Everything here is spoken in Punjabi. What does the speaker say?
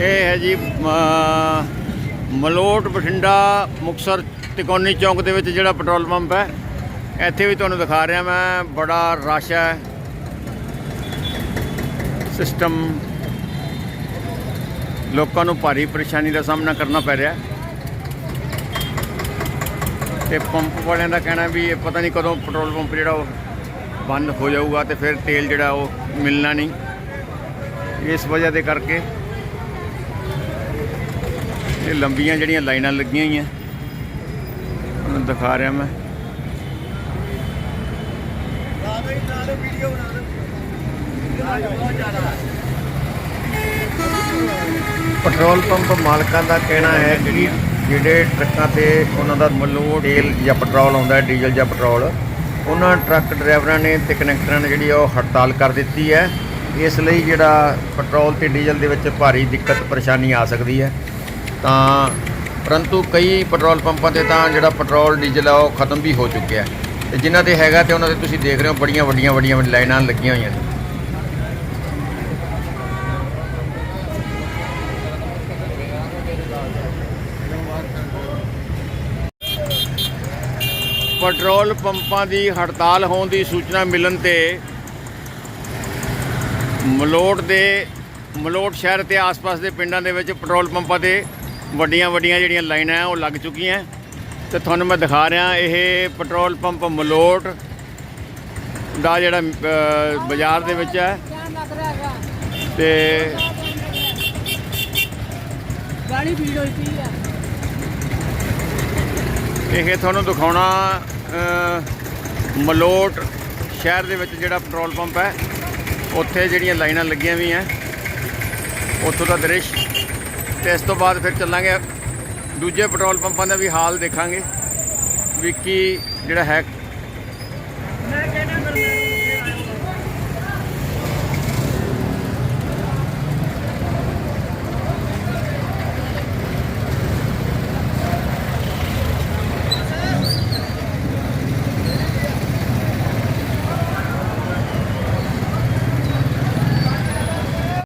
ਇਹ ਹੈ ਜੀ ਮਲੋਟ, ਬਠਿੰਡਾ ਮੁਕਸਰ ਤਿਕੋਨੀ ਚੌਂਕ ਦੇ ਵਿੱਚ ਜਿਹੜਾ ਪੈਟਰੋਲ ਪੰਪ ਹੈ, ਇੱਥੇ ਵੀ ਤੁਹਾਨੂੰ ਦਿਖਾ ਰਿਹਾ ਮੈਂ, ਬੜਾ ਰਸ਼ ਹੈ। ਸਿਸਟਮ ਲੋਕਾਂ ਨੂੰ ਭਾਰੀ ਪਰੇਸ਼ਾਨੀ ਦਾ ਸਾਹਮਣਾ ਕਰਨਾ ਪੈ ਰਿਹਾ। ਤੇ ਪੰਪ ਵਾਲਿਆਂ ਦਾ ਕਹਿਣਾ ਵੀ ਇਹ ਪਤਾ ਨਹੀਂ ਕਦੋਂ ਪੈਟਰੋਲ ਪੰਪ ਜਿਹੜਾ ਉਹ ਬੰਦ ਹੋ ਜਾਊਗਾ ਤੇ ਫਿਰ ਤੇਲ ਜਿਹੜਾ ਉਹ ਮਿਲਣਾ ਨਹੀਂ। ਇਸ ਵਜ੍ਹਾ ਦੇ ਕਰਕੇ ਇਹ ਲੰਬੀਆਂ ਜਿਹੜੀਆਂ ਲਾਈਨਾਂ ਲੱਗੀਆਂ ਹੋਈਆਂ। ਤੁਹਾਨੂੰ ਦਿਖਾ ਰਿਹਾ ਮੈਂ। ਪੈਟਰੋਲ ਪੰਪ ਮਾਲਕਾਂ ਦਾ ਕਹਿਣਾ ਹੈ ਕਿ ਜਿਹੜੇ ਟਰੱਕਾਂ ਤੇ ਉਹਨਾਂ ਦਾ ਮਲੋਟ ਤੇਲ ਜਾਂ ਪੈਟਰੋਲ ਆਉਂਦਾ ਹੈ ਡੀਜ਼ਲ ਜਾਂ ਪੈਟਰੋਲ ਉਹਨਾਂ ਟਰੱਕ ਡਰਾਈਵਰਾਂ ਨੇ ਤੇ ਕਨੈਕਟਰਾਂ ਨੇ ਜਿਹੜੀ ਉਹ ਹੜਤਾਲ ਕਰ ਦਿੱਤੀ ਹੈ। ਇਸ ਲਈ ਜਿਹੜਾ ਪੈਟਰੋਲ ਤੇ ਡੀਜ਼ਲ ਦੇ ਵਿੱਚ ਭਾਰੀ ਦਿੱਕਤ ਪਰੇਸ਼ਾਨੀ ਆ ਸਕਦੀ ਹੈ। ਤਾਂ ਪਰੰਤੂ ਕਈ ਪੈਟਰੋਲ ਪੰਪਾਂ ਤੇ ਤਾਂ ਜਿਹੜਾ ਪੈਟਰੋਲ, ਡੀਜ਼ਲ ਆ, ਉਹ ਖਤਮ ਵੀ ਹੋ ਚੁੱਕਿਆ ਹੈ। ਤੇ ਜਿਨ੍ਹਾਂ ਤੇ ਹੈਗਾ ਤੇ ਉਹਨਾਂ ਤੇ ਤੁਸੀਂ ਦੇਖ ਰਹੇ ਹੋ, ਬੜੀਆਂ ਵੱਡੀਆਂ ਵੱਡੀਆਂ ਲਾਈਨਾਂ ਲੱਗੀਆਂ ਹੋਈਆਂ ਨੇ। ਪੈਟਰੋਲ ਪੰਪਾਂ ਦੀ ਹੜਤਾਲ ਹੋਣ ਦੀ ਸੂਚਨਾ ਮਿਲਣ ਤੇ ਮਲੋਟ ਦੇ, ਮਲੋਟ ਸ਼ਹਿਰ ਤੇ ਆਸ-ਪਾਸ ਦੇ ਪਿੰਡਾਂ ਦੇ ਵਿੱਚ ਪੈਟਰੋਲ ਪੰਪਾਂ ਤੇ ਵੱਡੀਆਂ ਵੱਡੀਆਂ ਜਿਹੜੀਆਂ ਲਾਈਨਾਂ ਉਹ ਲੱਗ ਚੁੱਕੀਆਂ। ਤੇ ਤੁਹਾਨੂੰ ਮੈਂ ਦਿਖਾ ਰਿਹਾ ਇਹ ਪੈਟਰੋਲ ਪੰਪ ਮਲੋਟ ਦਾ ਜਿਹੜਾ ਬਾਜ਼ਾਰ ਦੇ ਵਿੱਚ ਹੈ। ਤੇ ਗਾੜੀ ਭੀੜ ਹੋਈ ਪਈ ਆ। ਇਹ ਤੁਹਾਨੂੰ ਦਿਖਾਉਣਾ ਮਲੋਟ ਸ਼ਹਿਰ ਦੇ ਵਿੱਚ ਜਿਹੜਾ ਪੈਟਰੋਲ ਪੰਪ ਹੈ ਉੱਥੇ ਜਿਹੜੀਆਂ ਲਾਈਨਾਂ ਲੱਗੀਆਂ ਵੀ ਹੈ ਉੱਥੋਂ ਦਾ ਦ੍ਰਿਸ਼ ਤੇ ਇਸ ਤੋਂ ਬਾਅਦ ਫਿਰ ਚੱਲਾਂਗੇ। ਦੂਜੇ ਪੈਟਰੋਲ ਪੰਪਾਂ ਦਾ ਵੀ ਹਾਲ ਦੇਖਾਂਗੇ ਵੀ ਕੀ ਜਿਹੜਾ ਹੈ